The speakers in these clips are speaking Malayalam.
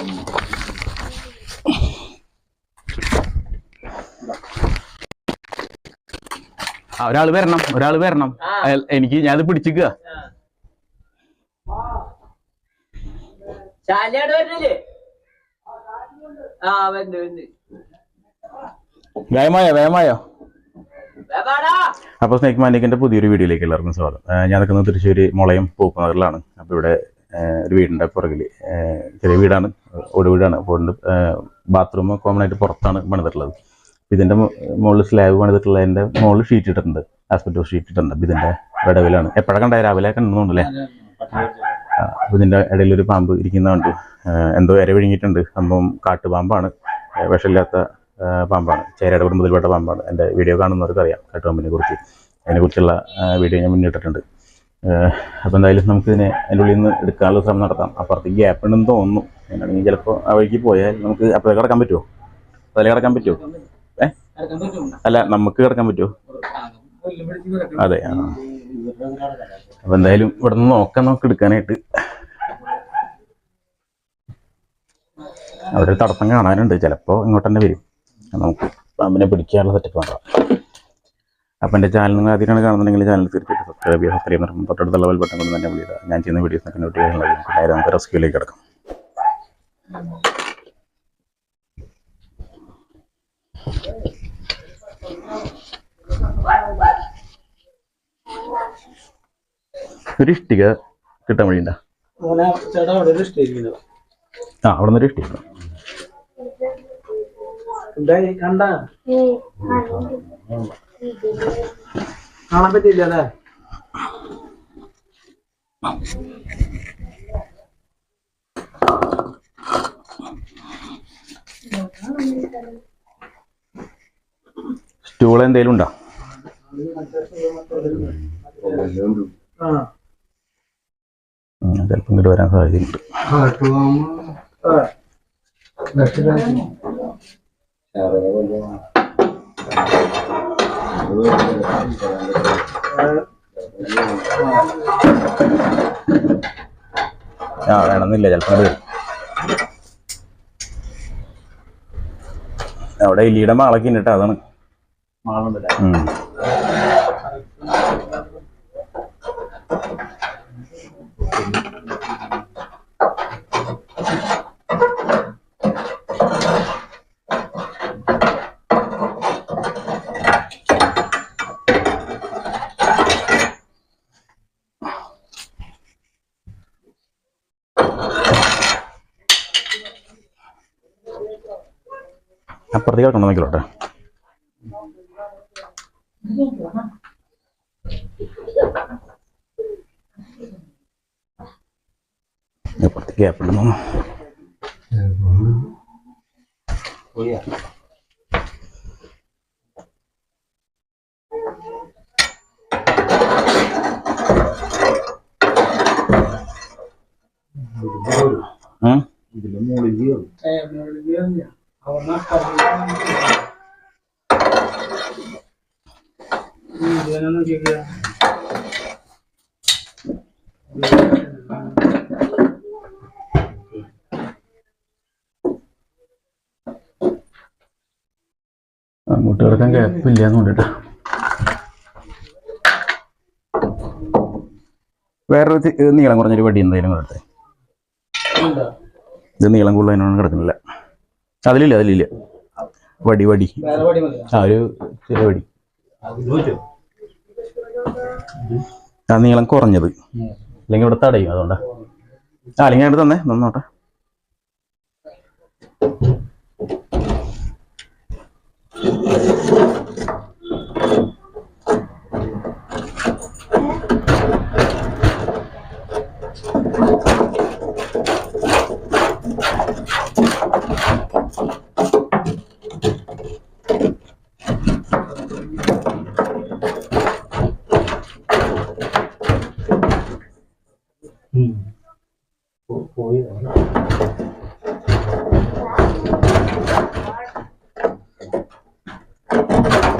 ആ ഒരാൾ വരണം ഒരാൾ വരണം. എനിക്ക് ഞാനത് പിടിച്ചിക്കുക. വേമായോ വേമായോ അപ്പോൾ സ്നേക് മാനിക്കിന്റെ പുതിയൊരു വീഡിയോയിലേക്ക് എല്ലാവർക്കും സ്വാഗതം. ഞാൻ നിൽക്കുന്നത് തൃശ്ശൂർ മുളയം പൂപ്പനഗറിലാണ് അപ്പോൾ ഇവിടെ ഒരു വീടിന്റെ പുറകിൽ ചെറിയ വീടാണ്. ഓട് വീടാണ്. അപ്പോൾ ബാത്റൂം കോമൺ ആയിട്ട് പുറത്താണ് പണിതിട്ടുള്ളത്. അപ്പം ഇതിന്റെ മുകളിൽ സ്ലാബ് പണിതിട്ടുള്ളതിന്റെ മുകളിൽ ഷീറ്റ് ഇട്ടിട്ടുണ്ട്. ആസ്പെക്ട് ഷീറ്റ് ഇട്ടിട്ടുണ്ട്. അപ്പം ഇതിന്റെ വിടവിലാണ് എപ്പോഴൊക്കെ ഉണ്ടായി രാവിലെ കണ്ടുന്നുണ്ടല്ലേ അപ്പോൾ ഇതിന്റെ ഇടയിൽ ഒരു പാമ്പ് ഇരിക്കുന്ന കണ്ടു. എന്തോ ഇര വിഴുങ്ങിയിട്ടുണ്ട്. സംഭവം കാട്ടുപാമ്പാണ്. വിഷമില്ലാത്ത പാമ്പാണ്. ചേരയുടെ കുടുംബത്തിൽപ്പെട്ട പാമ്പാണ്. എന്റെ വീഡിയോ കാണുന്നവർക്ക് അറിയാം കാട്ടുപാമ്പിനെ കുറിച്ച്. അതിനെക്കുറിച്ചുള്ള വീഡിയോ ഞാൻ മുന്നിട്ടിട്ടുണ്ട്. അപ്പോൾ എന്തായാലും നമുക്കിതിനെ അതിന്റെ ഉള്ളിൽ നിന്ന് എടുക്കാനുള്ള ശ്രമം നടത്താം. അപ്പുറത്ത് ഗ്യാപ്പ് ഉണ്ടെന്ന് തോന്നുന്നു. എന്നാണെങ്കിൽ ചിലപ്പോൾ ആ വഴിക്ക് പോയാൽ നമുക്ക് അപ്പോഴേ കിടക്കാൻ പറ്റുമോ? അതിൽ കിടക്കാൻ പറ്റുമോ? ഏ? അല്ല നമുക്ക് കിടക്കാൻ പറ്റുമോ? അതെ ആ. അപ്പം എന്തായാലും ഇവിടെ നിന്ന് നോക്കാം നമുക്ക് എടുക്കാനായിട്ട്. അവിടെ ഒരു തടസ്സം കാണാനുണ്ട്. ചിലപ്പോൾ ഇങ്ങോട്ട് തന്നെ വരും. നമുക്ക് പാമ്പിനെ പിടിക്കാനുള്ള സെറ്റപ്പ് നോക്കാം അപ്പം എന്റെ ചാനൽ നിങ്ങൾ ആദ്യമായിട്ടാണ് കാണുന്നുണ്ടെങ്കിൽ ചാനൽ തീർച്ചയായിട്ടും സബ്സ്ക്രൈബ് ചെയ്യുക. സബ്സ്ക്രൈബ് ചെയ്യുമ്പോൾ തൊട്ടടുത്തുള്ള ബെൽ ബട്ടൺ കൊണ്ട് തന്നെ വിളിക്കുക ഞാൻ ചെയ്യുന്ന വീഡിയോസിനൊക്കെ നോട്ടിഫിക്കേഷൻ അതായത് നമുക്ക് റെസ്ക്യൂലേക്ക് കിടക്കാം. ഒരു ഇഷ്ടിക കിട്ടാൻ വഴിയുണ്ടോ? ആ അവിടെ നിന്ന് ഒരു ഇഷ്ടിക കണ്ട? കാണാൻ പറ്റില്ല അല്ലേ? സ്റ്റൂൾ എന്തേലും ഉണ്ടോ? ചിലപ്പം ഇങ്ങോട്ട് വരാൻ സാധ്യതയുണ്ട്. ആ. ആ വേണമെന്നില്ല ചിലപ്പോൾ അവിടെ ഇല്ലിയുടെ മാളൊക്കെ ഉണ്ട് കേട്ടോ അതാണ്. ഉം. അപ്പുറത്തേക്ക് കിടക്കണം നോക്കിലോട്ടെ അപ്പുറത്തേക്ക് ഗ്യാപ്പ് ഉണ്ടെന്നു ഉം? ഏ, മുകളിൽ ഇതിനൊന്നും ചെയ്യില്ല. അങ്ങോട്ട് കിടക്കാൻ ഗ്യാപ്പില്ല എന്ന് കൊണ്ടിട്ട് വേറൊരു നീളം കുറഞ്ഞൊരു വടി എന്തായാലും കിടത്തെ? ഇത് നീളം കൂടുതലതിനോട് കിടക്കുന്നില്ല അതിലില്ല അതിലില്ല. വടി വടി. ആ ഒരു ചെറിയ വടി. ആ നീളം കുറഞ്ഞത്. അല്ലെങ്കിൽ ഇവിടെ തടയും അതുകൊണ്ടാ. ആ അല്ലെങ്കിൽ അവിടെ തന്നെ നന്നോട്ടെ.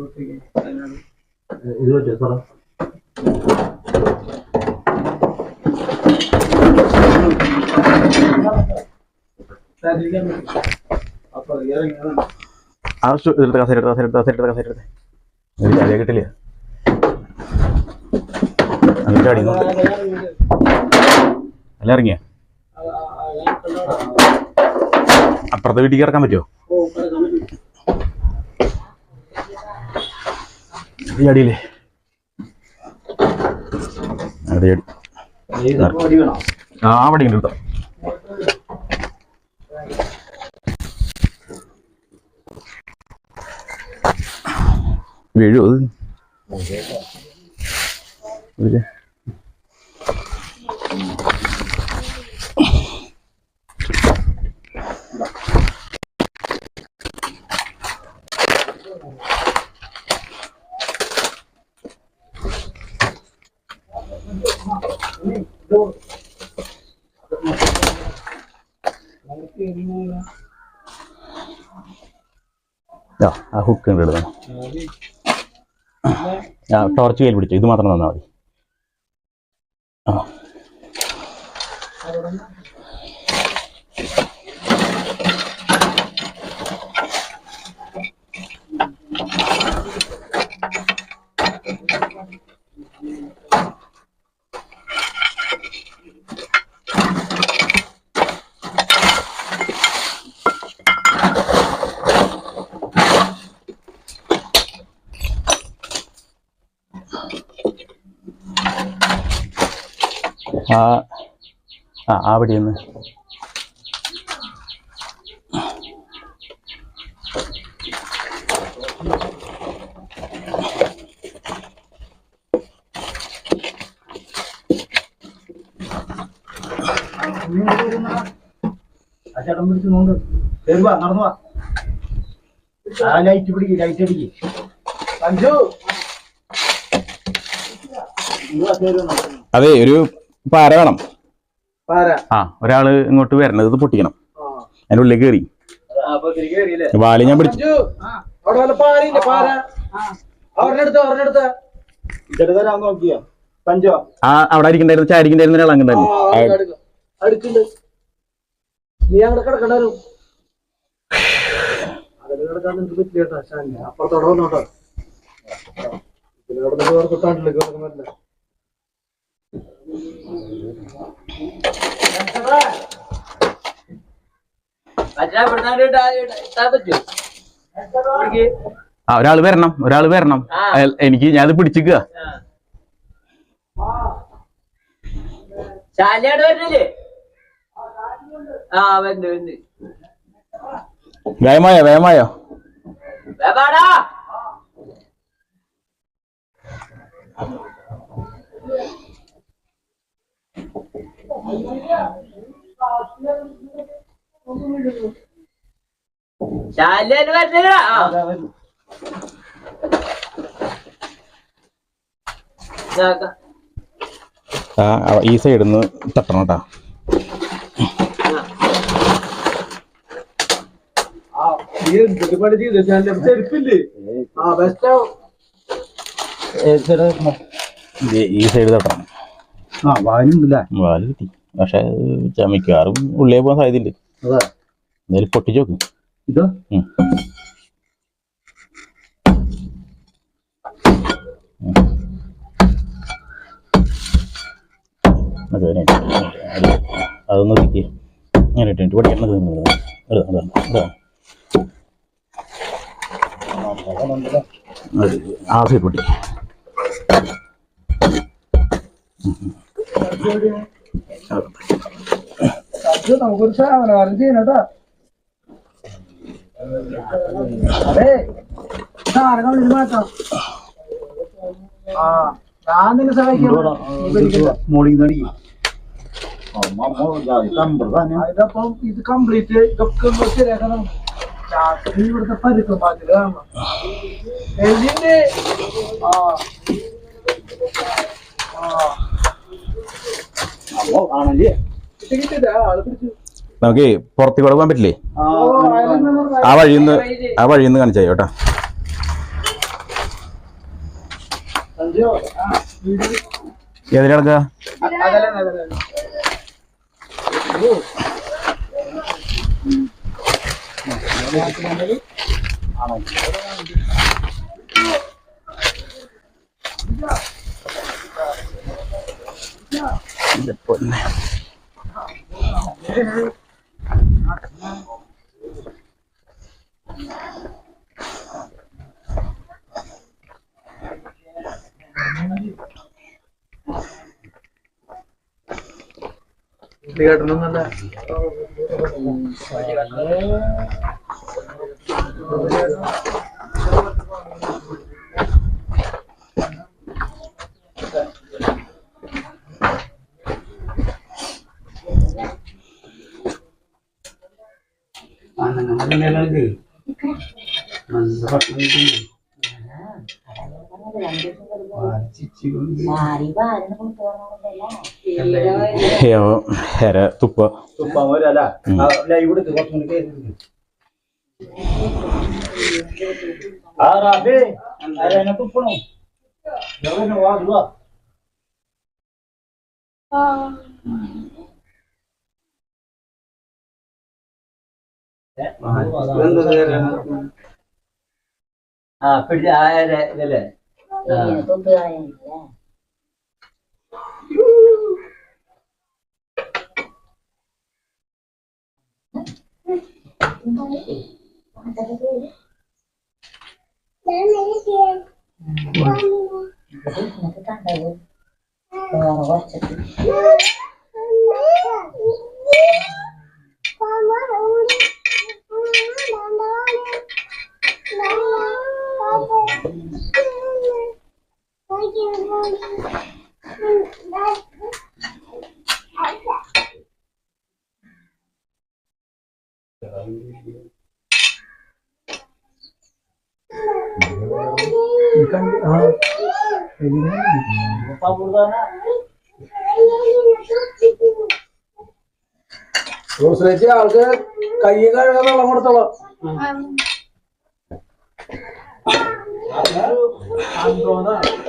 കൊടുത്തേക്ക്. കേട്ടോ ഇത് പറ്റുമോ സാറേ. ആ എടുത്ത് കസേര എടുത്ത് കസേര എടുത്ത് എടുത്ത് കിട്ടില്ല. അല്ല ഇറങ്ങിയ. അപ്പുറത്തെ വീട്ടിൽ ഇറക്കാൻ പറ്റുമോ? ഈ അടിയില്ലേ? വേണോ? ആ അവിടെ ഉണ്ട് എടുത്തോ വീഴുമോ അത് വീഴ്. നമുക്ക് ഇറങ്ങിയാലോ? ആ, ആ ഹുക്ക് ഉണ്ട് എടുത്തോ അത് ആ ടോർച്ച് കയ്യിൽ പിടിച്ചു? ഇത് മാത്രം തന്നാൽ മതി ആ ആ ആ ആ അവിടെ നിന്ന് ചേട്ടൻ പിടിച്ച് നോണ്ട് കയറി വാ നടന്നു വാ. ആ ലൈറ്റ് പിടിക്ക് ലൈറ്റ് അടിക്ക്. അഞ്ചു അതെ ഒരു പാര വേണം. പാര. ആ ഒരാൾ ഇങ്ങോട്ട് വരണത് ഇത് പൊട്ടിക്കണം. ആ. അതിന്റെ ഉള്ളിൽ കയറി വാലി ഞാൻ പിടിച്ചു. ആ അവിടെ അരിക്കണ്ടായിരുന്നു ചാരിക്കണ്ടായിരുന്നു ഇളങ്ങണ്ടായിരുന്നു അടുക്കുണ്ട്. നീ അങ്ങോട്ട് കിടക്കണ്ടായിരുന്നു അതിൽ ആ ഒരാൾ വരണം ഒരാൾ വരണം. എനിക്ക് ഞാനത് പിടിച്ചിക്കുക. വേമായോ വേമായോ വരുന്നില്ലേ? വരുന്നില്ല ഈ സൈഡിൽ നിന്ന് തട്ടണം കേട്ടാ. ഈ സൈഡ് തട്ടണം. ആ വാൽ കിട്ടി. പക്ഷെ ചമിക്കാറും ഉള്ളിൽ പോകാൻ സാധ്യതയില്ല. എന്തായാലും പൊട്ടിച്ച് നോക്ക്. ഇതോ? അതൊന്ന് തിരിക്കുക ഞാൻ ഇട്ടിട്ട് നിന്ന് അതാണ്, അതാണ്, അതാണ്. അത് ആ സൈഡ് പൊട്ടി. നമുക്കൊരു സാധനം ചെയ്യണട്ടാ അതെ സാധനം കമ്പനി മാറ്റാം ആ ഞാൻ നിന്നെ സഹായിക്കാം അതിനപ്പം ഇത് കംപ്ലീറ്റ് ഇതൊക്കെ ശരിയാക്കണം ഇവിടുത്തെ പരുക്കം മാറ്റില്ല എന്തിന്റെ ആ. അപ്പോ നമുക്ക് പുറത്തേക്ക് കൊടുക്കാൻ പറ്റില്ലേ? ആ നിന്ന് ആ വഴിന്ന് കാണിച്ചായി കേട്ടോ. ഏതിനാണ് അതല്ല അതല്ല പൊന്നെ കേട്ടണമെന്നല്ല ഹെര തുപ്പ തുപ്പാൻ വരല്ല ലൈവ് ആ പിടിച്ച ആരെന്നെ തുപ്പണോ എവിടെ ആ ര- ഇതല്ലേ തുപ്പാൻ കൂടുതലാ റോസിലേക്ക് ആൾക്ക് കൈ കഴുകാൻ വെള്ളം കൊടുത്തോളാം കേറി.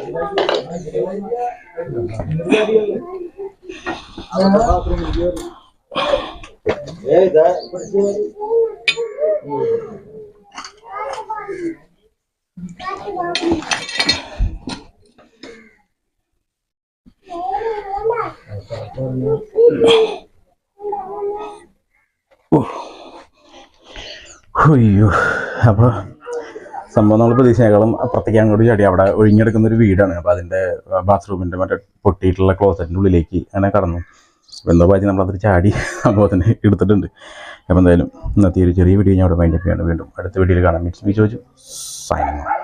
അയ്യോ അപ്പോൾ സംഭവം നമ്മൾ പ്രതീക്ഷയേക്കാളും അപ്പുറത്തേക്ക് അങ്ങോട്ട് ചാടി അവിടെ ഒഴിഞ്ഞെടുക്കുന്ന ഒരു വീടാണ്. അപ്പോൾ അതിന്റെ ബാത്റൂമിന്റെ മറ്റേ പൊട്ടിയിട്ടുള്ള ക്ലോസറ്റിന്റെ ഉള്ളിലേക്ക് അങ്ങനെ കടന്നു. അപ്പോൾ എന്തോ നമ്മൾ നമ്മളതിൽ ചാടി സംഭവത്തിന് എടുത്തിട്ടുണ്ട്. അപ്പോൾ എന്തായാലും ഇന്നത്തെ ഒരു ചെറിയ വീഡിയോ ഞാൻ അവിടെ മൈൻഡ് ചെയ്യാണ് വീണ്ടും അടുത്ത വീഡിയോയിൽ കാണാം. മീറ്റ് ചോദിച്ചു സൈനിങ്